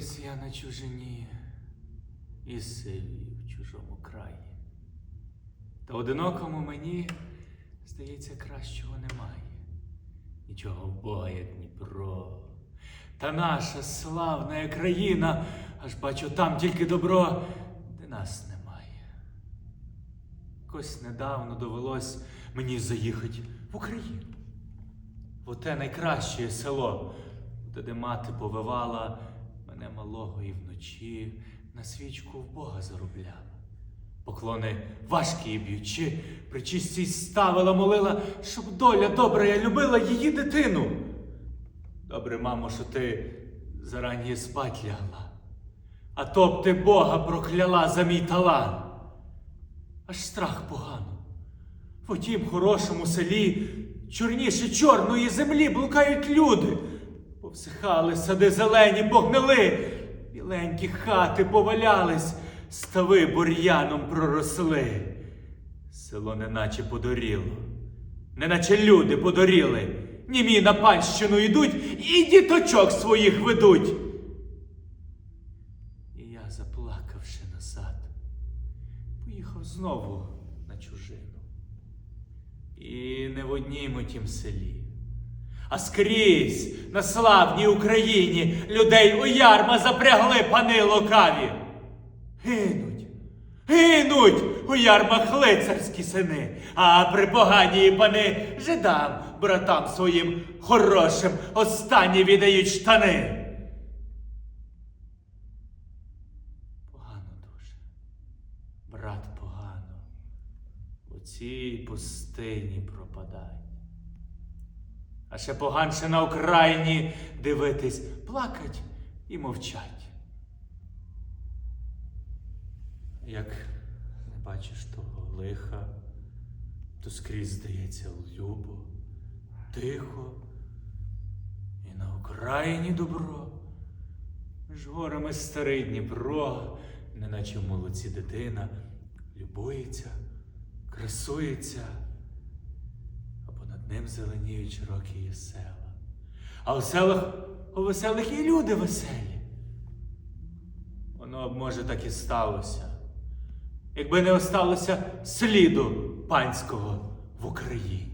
Виріс я на чужині і сиві в чужому краї. Та одинокому мені, здається, кращого немає. Нічого в Бога, як Дніпро. Та наша славна країна, аж бачу там тільки добро, де нас немає. Якось недавно довелось мені заїхати в Україну. В оте найкраще село, де мати повивала мене малого і вночі на свічку в Бога заробляла. Поклони важкі б'ючи, причистій ставила, молила, щоб доля добра я любила її дитину. Добре, мамо, що ти зарані спать лягла, а то б ти Бога прокляла за мій талант. Аж страх погано. В отім хорошому селі чорніше чорної землі блукають люди. Повсихали сади зелені, погнили, біленькі хати повалялись, стави бур'яном проросли. Село неначе подоріло, неначе люди подоріли, німі на панщину йдуть і діточок своїх ведуть. І я, заплакавши назад, поїхав знову на чужину. І не в однім у тім селі, а скрізь на славній Україні людей у ярма запрягли пани лукаві. Гинуть, гинуть у ярмах лицарські сини, а при поганії пани жидам, братам своїм хорошим останні віддають штани. Погано дуже, брат погано, у цій пустині пропадать. А ще поганше на Україні дивитись, плакать і мовчать. Як не бачиш того лиха, то скрізь здається любо, тихо, і на Україні добро. Між горами старий Дніпро, неначе в молоці дитина, любується, красується, ним зеленіють широкі села. А у селах у веселих і люди веселі. Воно б, може, так і сталося, якби не осталося сліду панського в Україні.